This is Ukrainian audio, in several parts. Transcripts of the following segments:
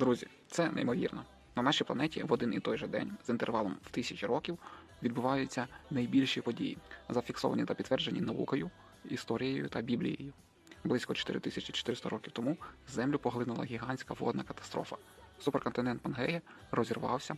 Друзі, це неймовірно. На нашій планеті в один і той же день з інтервалом в тисячі років відбуваються найбільші події, зафіксовані та підтверджені наукою, історією та Біблією. Близько 4400 років тому Землю поглинула гігантська водна катастрофа. Суперконтинент Пангея розірвався,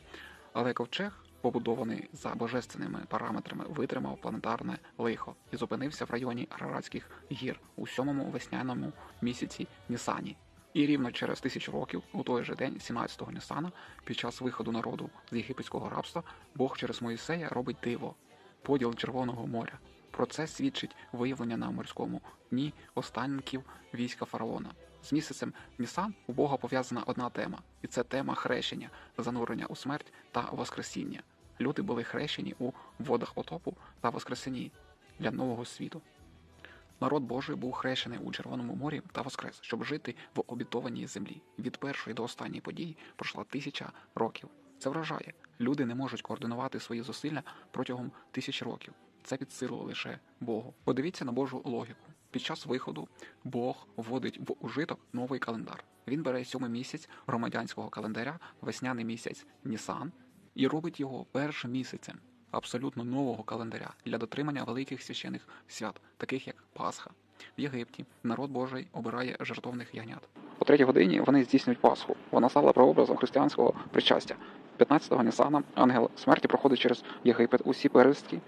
але ковчег, побудований за божественними параметрами, витримав планетарне лихо і зупинився в районі Араратських гір у сьомому весняному місяці Нісані. І рівно через тисячу років, у той же день, 17-го Нісана, під час виходу народу з єгипетського рабства, Бог через Моїсея робить диво поділ Червоного моря. Про це свідчить виявлення на морському дні останків війська фараона. З місяцем Нісан у Бога пов'язана одна тема, і це тема хрещення, занурення у смерть та воскресіння. Люди були хрещені у водах потопу та воскресенні для нового світу. Народ Божий був хрещений у Червоному морі та воскрес, щоб жити в обітованій землі. Від першої до останньої події пройшла тисяча років. Це вражає. Люди не можуть координувати свої зусилля протягом тисяч років. Це під силу лише Богу. Подивіться на Божу логіку. Під час виходу Бог вводить в ужиток новий календар. Він бере сьомий місяць громадянського календаря, весняний місяць Нісан, і робить його першим місяцем абсолютно нового календаря для дотримання великих священих свят, таких як Пасха. В Єгипті народ Божий обирає жертовних ягнят. О третій годині вони здійснюють Пасху. Вона стала прообразом християнського причастя. 15-го Нісана ангел смерті проходить через Єгипет. Усі перистки,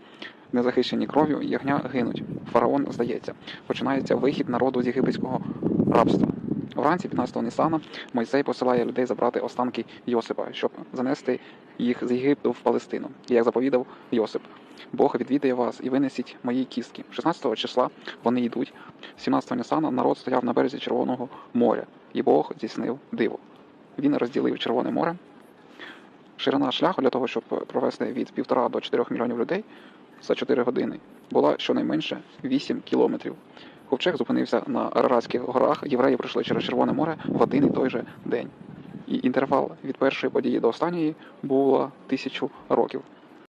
незахищені кров'ю, ягня гинуть. Фараон здається. Починається вихід народу з єгипетського рабства. Вранці 15-го Нісана Мойсей посилає людей забрати останки Йосипа, щоб занести їх з Єгипту в Палестину, як заповідав Йосип. Бог відвідає вас і винесіть мої кістки. 16 числа вони йдуть. 17 Нісана народ стояв на березі Червоного моря, і Бог здійснив диво. Він розділив Червоне море. Ширина шляху для того, щоб провести від 1,5 до 4 мільйонів людей за 4 години, була щонайменше 8 кілометрів. Ковчег зупинився на Араратських горах. Євреї пройшли через Червоне море в один і той же день. І інтервал від першої події до останньої було тисячу років.